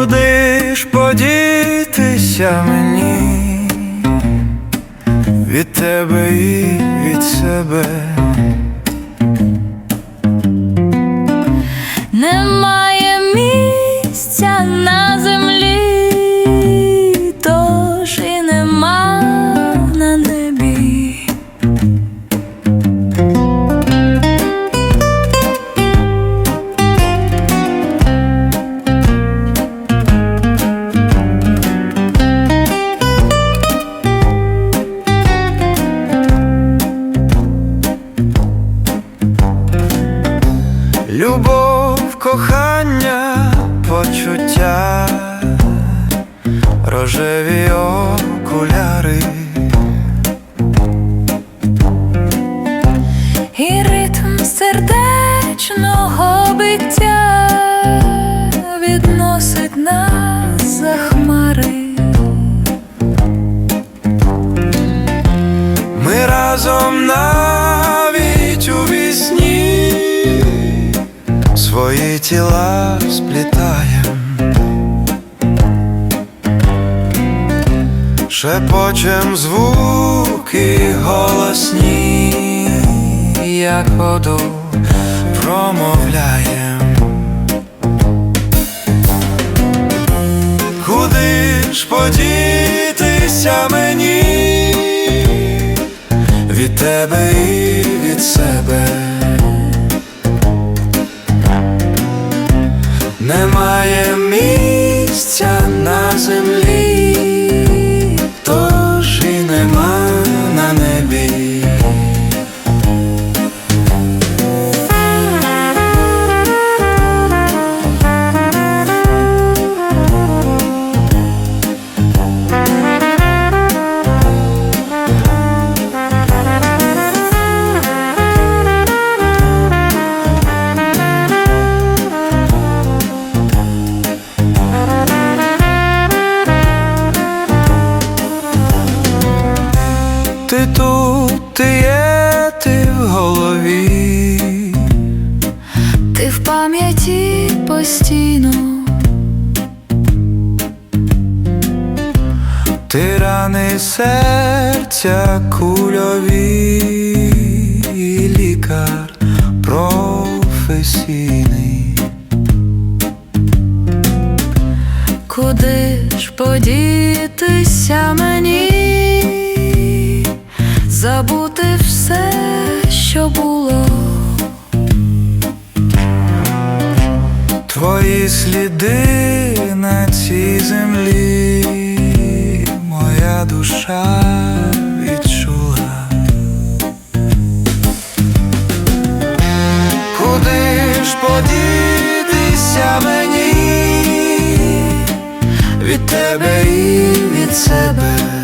Куди ж подітися мені від тебе і від себе? Любов, кохання, почуття, рожеві окуляри, свої тіла сплітаєм, шепочем звуки голосні, як воду промовляєм. Куди ж подітися мені від тебе і від себе? Немає місця на землі, Тут, ти є, ти в голові. Ти в пам'яті постійно, Ти рани серця кульові, лікар професійний. куди ж подітися мені, забути все, що було. Твої сліди на цій землі, моя душа відчула. Куди ж подітися мені від тебе і від себе?